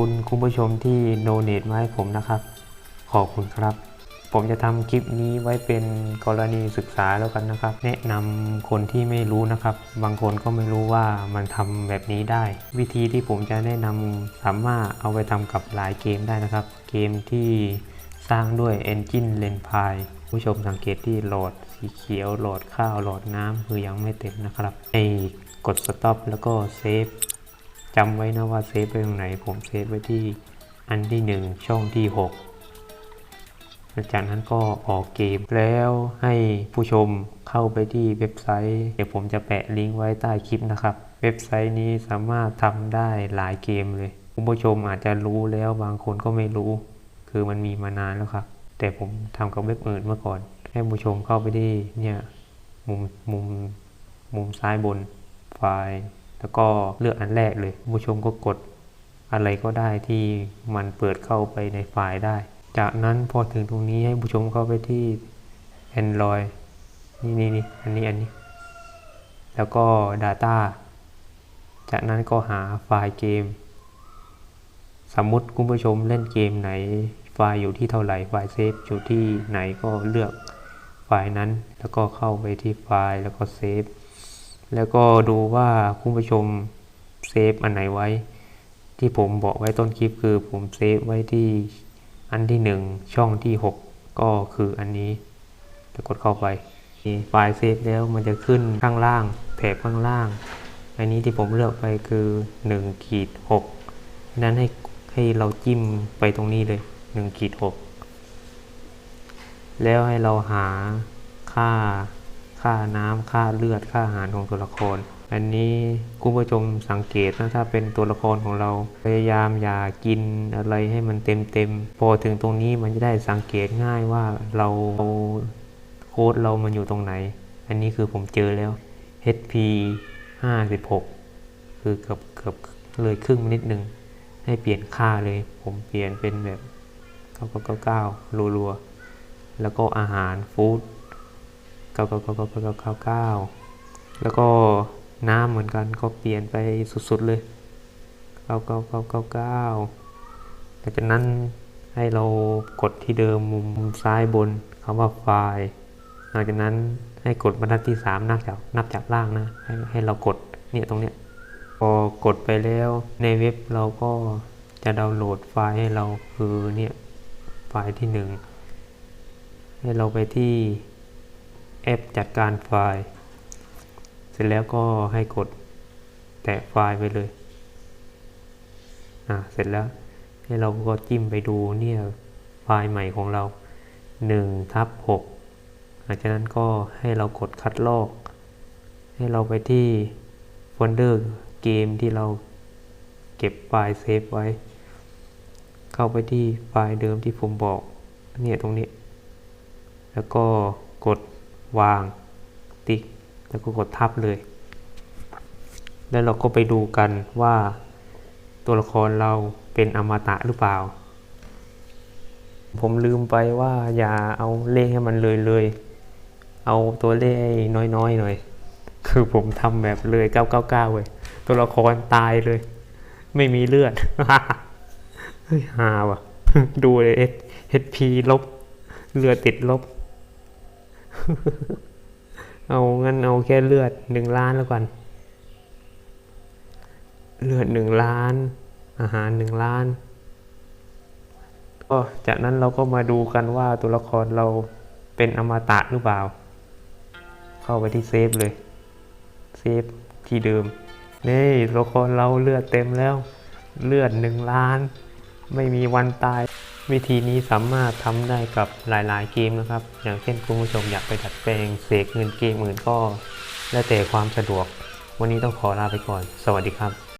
คุณคุณผู้ชมที่โนเนตมาให้ผมนะครับ ขอบคุณครับ ผมจะทำคลิปนี้ไว้เป็นกรณีศึกษาแล้วกันนะครับ แนะนำคนที่ไม่รู้นะครับ บางคนก็ไม่รู้ว่ามันทำแบบนี้ได้ วิธีที่ผมจะแนะนำสามารถเอาไปทำกับหลายเกมได้นะครับ เกมที่สร้างด้วย Engine l e n p i ผู้ชมสังเกตที่โหลดสีเขียวโหลดข้าวโหลดน้ำคือยังไม่เต็มนะครับให้กด stop แล้วก็เซฟ จำไว้นะว่าเซฟไว้ตรงไหน ผมเซฟไว้ที่อันที่ 1 ช่องที่ 6 จากนั้นก็ออกเกมแล้วให้ผู้ชมเข้าไปที่เว็บไซต์ เดี๋ยวผมจะแปะลิงก์ไว้ใต้คลิปนะครับ เว็บไซต์นี้สามารถทำได้หลายเกมเลยคุณผู้ชมอาจจะรู้แล้วบางคนก็ไม่รู้ คือมันมีมานานแล้วครับ แต่ผมทำกับเว็บอื่นเมื่อก่อน ให้ผู้ชมเข้าไปที่เนี่ยมุมมุมมุมซ้ายบนไฟล์ แล้วก็เลือกอันแรกเลยผู้ชมก็กดอะไรก็ได้ที่มันเปิดเข้าไปในไฟล์ได้ จากนั้นพอถึงตรงนี้ให้ผู้ชมเข้าไปที่ Android นี่นี่นี่อันนี้อันนี้ แล้วก็ Data จากนั้นก็หาไฟล์เกม สมมุติคุณผู้ชมเล่นเกมไหน ไฟล์อยู่ที่เท่าไหร่ไฟล์เซฟอยู่ที่ไหนก็เลือกไฟล์นั้น แล้วก็เข้าไปที่ไฟล์แล้วก็เซฟ แล้วก็ดูว่าคุณผู้ชมเซฟอันไหนไว้ ที่ผมบอกไว้ต้นคลิปคือผมเซฟไว้ที่อันที่หนึ่งช่องที่ 6 ก็คืออันนี้จะกดเข้าไปมีไฟล์เซฟแล้วมันจะขึ้นข้างล่างแถบข้างล่าง อันนี้ที่ผมเลือกไปคือ1ขีด6นั้นให้ให้เราจิ้มไปตรงนี้เลย1ขีด6แล้วให้เราหาค่า ค่าน้ำค่าเลือดค่าอาหารของตัวละคร อันนี้คุณผู้ชมสังเกตนะถ้าเป็นตัวละครของเราพยายามอย่ากินอะไรให้มันเต็มเต็มๆพอถึงตรงนี้มันจะได้สังเกตง่ายว่าเราโค้ดเรามันอยู่ตรงไหน อันนี้คือผมเจอแล้ว HP 56 คือเกือบเกือบเลยครึ่งนิดนึง ให้เปลี่ยนค่าเลย ผมเปลี่ยนเป็นแบบ 999รัวๆแล้วก็อาหารฟู้ด เก้าเก้าเก้าเก้าเก้าเก้าเก้าแล้วก็น้ำเหมือนกันก็เปลี่ยนไปสุดๆเลยเก้าเก้าเก้าเก้าเก้าหลังจากนั้นให้เรากดที่เดิมมุมซ้ายบนคำว่าไฟล์หลังจากนั้นให้กดบรรทัดที่ 3 นับจากนับจากล่างนะ ให้ให้เรากดเนี่ยตรงเนี้ยพอกดไปแล้วในเว็บเราก็จะดาวน์โหลดไฟล์ให้เราคือเนี่ยไฟล์ที่ 1 ให้เราไปที่ แอปจัดการไฟล์ เสร็จแล้วก็ให้กดแตะไฟล์ไปเลย อ่า เสร็จแล้วให้เราก็จิ้มไปดูเนี่ยไฟล์ใหม่ของเรา1ทับ6หลังจากนั้นก็ให้เรากดคัดลอก ให้เราไปที่โฟลเดอร์เกมที่เราเก็บไฟล์เซฟไว้ เข้าไปที่ไฟล์เดิมที่ผมบอกเนี่ยตรงนี้ แล้วก็กด วางติ๊กแล้วก็กดทับเลย แล้วเราก็ไปดูกันว่าตัวละครเราเป็นอมตะหรือเปล่า ผมลืมไปว่าอย่าเอาเลขให้มันเลยเลย เอาตัวเลขน้อยๆหน่อย คือผมทำแบบเลย999เว้ยตัวละครตายเลย ไม่มีเลือดเฮ้ยฮาว่ะ ดูเลย HP ลบ เลือดติดลบ เอางั้นเอาแค่เลือดหนึ่งล้านแล้วกัน เลือดหนึ่งล้าน อาหารหนึ่งล้าน ก็จากนั้นเราก็มาดูกันว่าตัวละครเราเป็นอมตะหรือเปล่า เข้าไปที่เซฟเลย เซฟที่เดิม นี่ตัวละครเราเลือดเต็มแล้ว เลือดหนึ่งล้าน ไม่มีวันตาย วิธีนี้สามารถทำได้กับหลายๆเกมนะครับ อย่างเช่นคุณผู้ชมอยากไปดัดแปลงเสกเงินเกมอื่นก็ แล้วแต่ความสะดวก วันนี้ต้องขอลาไปก่อน สวัสดีครับ